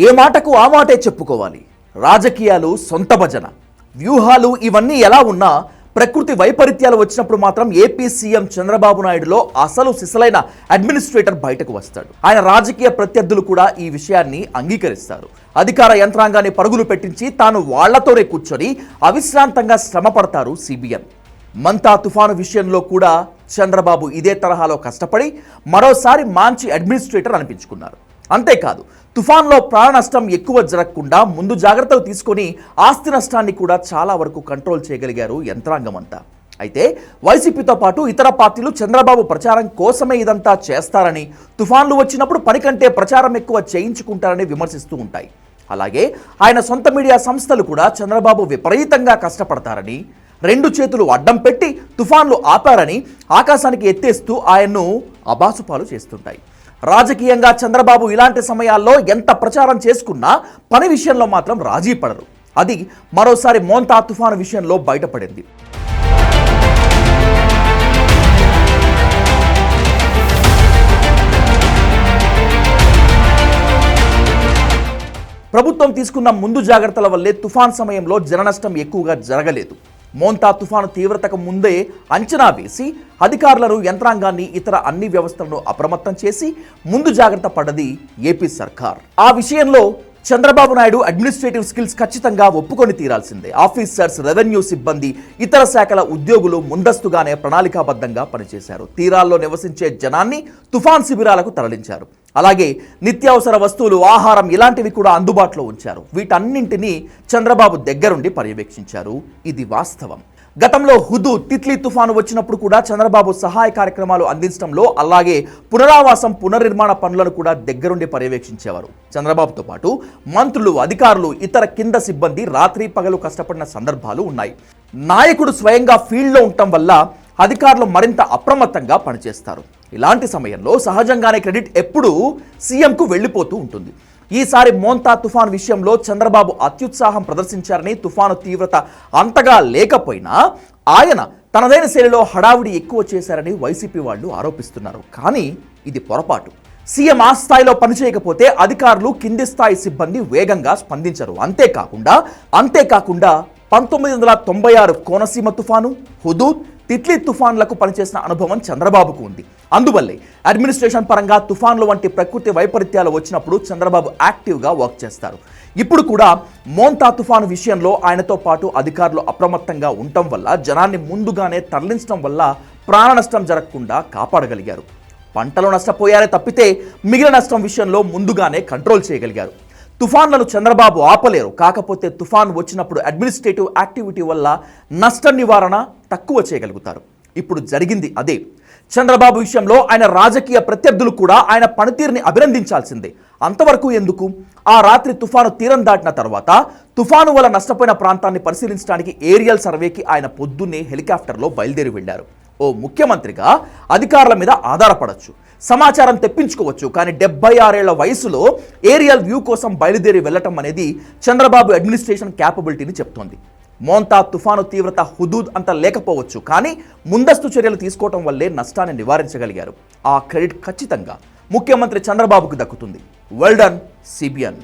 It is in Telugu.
ఏ మాటకు ఆ మాటే చెప్పుకోవాలి? రాజకీయాలు సొంత భజన. వ్యూహాలు ఇవన్నీ ఎలా ఉన్నా ప్రకృతి వైపరీత్యాలు వచ్చినప్పుడు మాత్రం ఏపీ సీఎం చంద్రబాబు నాయుడులో అసలు సిసలైన అడ్మినిస్ట్రేటర్ బయటకు వస్తాడు. ఆయన రాజకీయ ప్రత్యర్థులు కూడా ఈ విషయాన్ని అంగీకరిస్తారు. అధికార యంత్రాంగాన్ని పరుగులు పెట్టించి తాను వాళ్ళతోనే కూర్చొని అవిశ్రాంతంగా శ్రమ పడతారు సిబిఎన్ మంతా తుఫాను విషయంలో కూడా చంద్రబాబు ఇదే తరహాలో కష్టపడి మరోసారి మాంచి అడ్మినిస్ట్రేటర్ అనిపించుకున్నారు. అంతేకాదు తుఫాన్లో ప్రాణ నష్టం ఎక్కువ జరగకుండా ముందు జాగ్రత్తలు తీసుకొని ఆస్తి నష్టాన్ని కూడా చాలా వరకు కంట్రోల్ చేయగలిగారు యంత్రాంగం అంతా. అయితే వైసీపీతో పాటు ఇతర పార్టీలు చంద్రబాబు ప్రచారం కోసమే ఇదంతా చేస్తారని తుఫాన్లు వచ్చినప్పుడు పని కంటే ప్రచారం ఎక్కువ చేయించుకుంటారని విమర్శిస్తూ ఉంటాయి. అలాగే ఆయన సొంత మీడియా సంస్థలు కూడా చంద్రబాబు విపరీతంగా కష్టపడతారని రెండు చేతులు అడ్డం పెట్టి తుఫాన్లు ఆపారని ఆకాశానికి ఎత్తేస్తూ ఆయన్ను అబాసుపాలు చేస్తుంటాయి. రాజకీయంగా చంద్రబాబు ఇలాంటి సమయాల్లో ఎంత ప్రచారం చేసుకున్నా పని విషయంలో మాత్రం రాజీ పడరు. అది మరోసారి మోంతా తుఫాను విషయంలో బయటపడింది. ప్రభుత్వం తీసుకున్న ముందు జాగ్రత్తల వల్లే తుఫాన్ సమయంలో జననష్టం ఎక్కువగా జరగలేదు. మోంతా తుఫాను తీవ్రతకు ముందే అంచనా వేసి అధికారులను యంత్రాంగాన్ని ఇతర అన్ని వ్యవస్థలను అప్రమత్తం చేసి ముందు జాగ్రత్త పడ్డది ఏపీ సర్కార్. ఆ విషయంలో చంద్రబాబు నాయుడు అడ్మినిస్ట్రేటివ్ స్కిల్స్ ఖచ్చితంగా ఒప్పుకొని తీరాల్సిందే. ఆఫీసర్స్ రెవెన్యూ సిబ్బంది ఇతర శాఖల ఉద్యోగులు ముందస్తుగానే ప్రణాళికాబద్ధంగా పనిచేశారు. తీరాల్లో నివసించే జనాన్ని తుఫాన్ శిబిరాలకు తరలించారు. అలాగే నిత్యావసర వస్తువులు ఆహారం ఇలాంటివి కూడా అందుబాటులో ఉంచారు. వీటన్నింటినీ చంద్రబాబు దగ్గరుండి పర్యవేక్షించారు. ఇది వాస్తవం. గతంలో హుదు తిత్లీ తుఫాను వచ్చినప్పుడు కూడా చంద్రబాబు సహాయ కార్యక్రమాలు అందించడంలో అలాగే పునరావాసం పునర్నిర్మాణ పనులను కూడా దగ్గరుండి పర్యవేక్షించేవారు. చంద్రబాబుతో పాటు మంత్రులు అధికారులు ఇతర కింద సిబ్బంది రాత్రి పగలు కష్టపడిన సందర్భాలు ఉన్నాయి. నాయకుడు స్వయంగా ఫీల్డ్లో ఉండటం వల్ల అధికారులు మరింత అప్రమత్తంగా పనిచేస్తారు. ఇలాంటి సమయంలో సహజంగానే క్రెడిట్ ఎప్పుడూ సీఎంకు వెళ్ళిపోతూ ఉంటుంది. ఈసారి మోంతా తుఫాన్ విషయంలో చంద్రబాబు అత్యుత్సాహం ప్రదర్శించారని తుఫాను తీవ్రత అంతగా లేకపోయినా ఆయన తనదైన శైలిలో హడావుడి ఎక్కువ చేశారని వైసీపీ వాళ్ళు ఆరోపిస్తున్నారు. కానీ ఇది పొరపాటు. సీఎం ఆ స్థాయిలో పనిచేయకపోతే అధికారులు కింది స్థాయి సిబ్బంది వేగంగా స్పందించరు. అంతేకాకుండా అంతేకాకుండా పంతొమ్మిది వందల తొంభై ఆరు కోనసీమ తుఫాను హుదూద్ తిట్లీ తుఫాన్లకు పనిచేసిన అనుభవం చంద్రబాబుకు ఉంది. అందువల్లే అడ్మినిస్ట్రేషన్ పరంగా తుఫాన్లు వంటి ప్రకృతి వైపరీత్యాలు వచ్చినప్పుడు చంద్రబాబు యాక్టివ్గా వర్క్ చేస్తారు. ఇప్పుడు కూడా మోంతా తుఫాను విషయంలో ఆయనతో పాటు అధికారులు అప్రమత్తంగా ఉండటం వల్ల జనాన్ని ముందుగానే తరలించడం వల్ల ప్రాణ నష్టం జరగకుండా కాపాడగలిగారు. పంటలు నష్టపోయారే తప్పితే మిగిలిన నష్టం విషయంలో ముందుగానే కంట్రోల్ చేయగలిగారు. తుఫాన్లను చంద్రబాబు ఆపలేరు. కాకపోతే తుఫాన్ వచ్చినప్పుడు అడ్మినిస్ట్రేటివ్ యాక్టివిటీ వల్ల నష్ట నివారణ తక్కువ చేయగలుగుతారు. ఇప్పుడు జరిగింది అదే. చంద్రబాబు విషయంలో ఆయన రాజకీయ ప్రత్యర్థులు కూడా ఆయన పనితీరుని అభినందించాల్సిందే. అంతవరకు ఎందుకు? ఆ రాత్రి తుఫాను తీరం దాటిన తర్వాత తుఫాను వల్ల నష్టపోయిన ప్రాంతాన్ని పరిశీలించడానికి ఏరియల్ సర్వేకి ఆయన పొద్దున్నే హెలికాప్టర్లో బయలుదేరి వెళ్ళారు ఓ ముఖ్యమంత్రిగా అధికారుల మీద ఆధారపడచ్చు. సమాచారం తెప్పించుకోవచ్చు కానీ డెబ్బై ఆరేళ్ళ వయసులో ఏరియల్ వ్యూ కోసం బయలుదేరి వెళ్ళటం అనేది చంద్రబాబు అడ్మినిస్ట్రేషన్ క్యాపబిలిటీని చెప్తోంది. మోంతా తుఫాను తీవ్రత హుదూద్ అంత లేకపోవచ్చు కానీ ముందస్తు చర్యలు తీసుకోవటం వల్లే నష్టాన్ని నివారించగలిగారు. ఆ క్రెడిట్ ఖచ్చితంగా ముఖ్యమంత్రి చంద్రబాబుకు దక్కుతుంది. Well done CBN